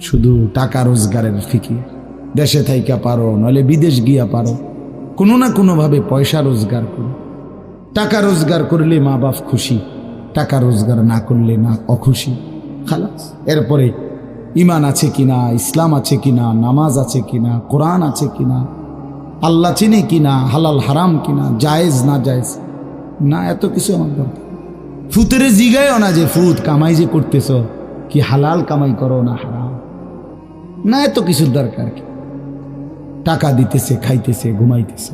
শুধু টাকা রোজগারের ফিকি। দেশে থাইকা পারো নলে বিদেশ গিয়া পারো। কোনো না কোনোভাবে পয়সা রোজগার করো। টাকা রোজগার করলে মা বাপ খুশি, টাকা রোজগার না করলে না অখুশি। খালাস, এরপরে ইমান আছে কিনা, ইসলাম আছে কিনা, নামাজ আছে কিনা, কোরআন আছে কিনা, আল্লাহ চিনে কিনা, হালাল হারাম কিনা, জায়েজ না জায়েজ, না এত কিছু আমার দরকার। ফুতেরে জিগায়ও না যে ফুত কামাই যে করতেছ, কি হালাল কামাই করো না হারাম না, এত কিছুর দরকার কি? টাকা দিতেছে, খাইতেছে, ঘুমাইতেছে।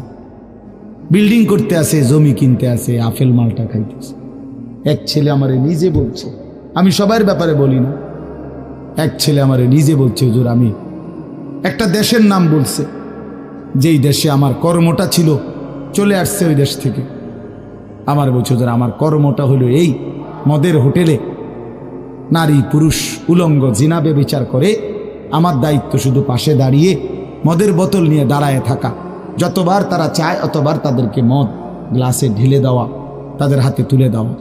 বিল্ডিং করতে আসে, জমি কিনতে আসে, আপেল মালটা খাইতেছে। এক ছেলে আমারে নিজে বলছে, আমি সবার ব্যাপারে বলি না। এক ছেলে আমারে নিজে বলছে, হুজুর, আমি একটা দেশের নাম বলছে, যেই দেশে আমার কর্মটা ছিল, চলে আসছে ওই দেশ থেকে। আমার বলছে, হুজুর, আমার কর্মটা হলো এই, মদের হোটেলে নারী, পুরুষ, উলঙ্গ জিনাবে বিচার করে আমার দায়িত্ব শুধু পাশে দাঁড়িয়ে মদের বোতল নিয়ে দাঁড়ায় থাকা। যতবার তারা চায়, অতবার তাদেরকে মদ গ্লাসে ঢেলে দেওয়া, তাদের হাতে তুলে দেওয়া।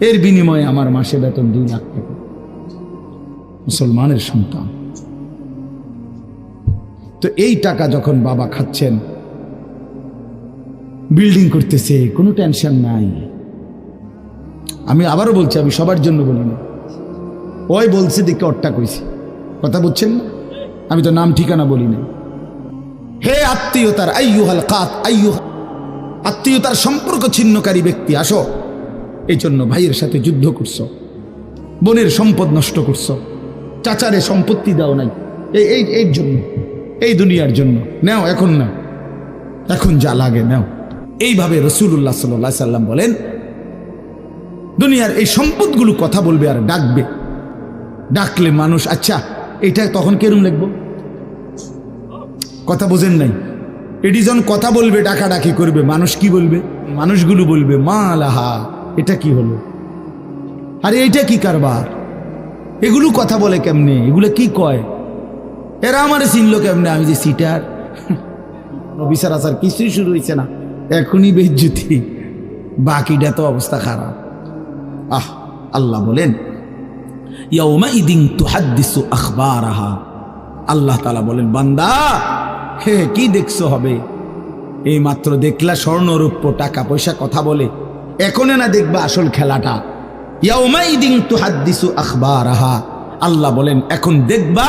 এর বিনিময়ে আমার মাসে বেতন দুই লাখ টাকা। মুসলমানের সন্তান। তো এই টাকা যখন বাবা খাচ্ছেন, বিল্ডিং করতেছে, কোনো টেনশন নাই। আমি আবারও বলছি, আমি সবার জন্য বলি না। ওই বলছে, দেখে অট্টা কইছি। কথা বুঝছেন? না আমি তো নাম ঠিকানা বলি না হে আত্মীয়তার আইয়ুহাল কাত, আইয়ুহ আত্মীয়তার সম্পর্ক ছিন্নকারী ব্যক্তি, আসো। এই জন্য ভাইয়ের সাথে যুদ্ধ করছ। বোনের সম্পদ নষ্ট করছ। চাচারে সম্পত্তি দাও নাই। এই এই এর জন্য। এই দুনিয়ার জন্য। নেও, এখন না এখন যা লাগে নেও। এইভাবে রসুল্লাহ সাল্লাহ সাল্লাম বলেন, দুনিয়ার এই সম্পদগুলো কথা বলবে আর ডাকবে। ডাকলে মানুষ আচ্ছা এটা তখন কেরম লিখব? কথা বোঝেন নাই। এটি যখন কথা বলবে, ডাকাডাকি করবে, মানুষ কি বলবে? মানুষগুলো বলবে, মা আলাহা এটা কি হলো? আরে এইটা কি কারবার? এগুলো কথা বলে কেমনে? এগুলো কি কয়? এরা আমার চিনলো কেমনে? আমি যে সিটার। বিচার আসার কিছুই শুরু হয়েছে না। এখনই বেজ্জুতি বাকিটা তো অবস্থা খারাপ। আহ, আল্লাহ বলেন আখবারাহা। আল্লাহ তালা বলেন, বান্দা, হে, কি দেখছ হবে? এই মাত্র দেখলা স্বর্ণরূপ্য, টাকা পয়সা কথা বলে। এখনে না দেখবা আসল খেলাটা। ইয়াউমাইদিন তুহাদ্দিসু আখবারাহা। আল্লাহ বলেন, এখন দেখবা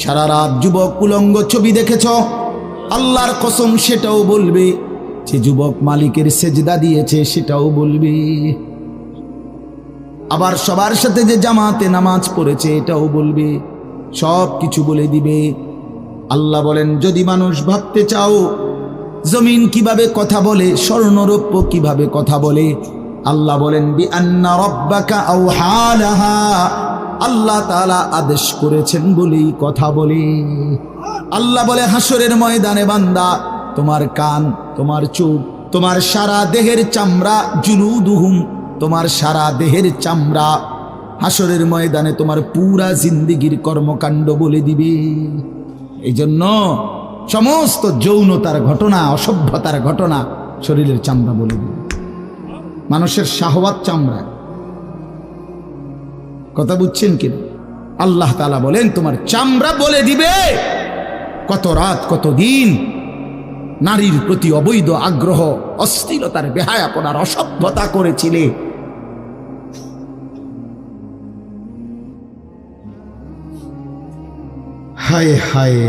সারা রাত যুবক উলঙ্গ ছবি দেখেছ? আল্লাহর কসম সেটাও বলবে। যে যুবক মালিকের সেজদা দিয়েছে সেটাও বলবে। আবার সবার সাথে যে জামাতে নামাজ পড়েছে এটাও বলবে। সব কিছু বলে দিবে। আল্লাহ বলেন, যদি মানুষ ভাবতে চাও, জমিন কীভাবে কথা বলে, স্বর্ণরৌপ্য কীভাবে কথা বলে আল্লাহ বলেন বি আল্লাহ তাআলা আদেশ করেছেন বলেই কথা বলে। আল্লাহ বলে হাসরের ময়দানে বান্দা, তোমার কান, তোমার চোখ, তোমার সারা দেহের চামড়া, জুলুদুহুম, তোমার সারা দেহের চামড়া হাসরের ময়দানে তোমার পুরা জিন্দিগির কর্মকাণ্ড বলে দিবে। এই জন্য সমস্ত যৌনতার ঘটনা, অসভ্যতার ঘটনা শরীরের চামড়া বলে দিবে। মানুষের শাহওয়াত চামড়া। কথা বুঝছেন কিনা? আল্লাহ তালা বলেন, তোমার চামড়া বলে দিবে। কত রাত, কত দিন নারীর প্রতি অবৈধ আগ্রহ, অস্থিরতার বেহায়াপনার অসভ্যতা করেছিলে। হায় হায়।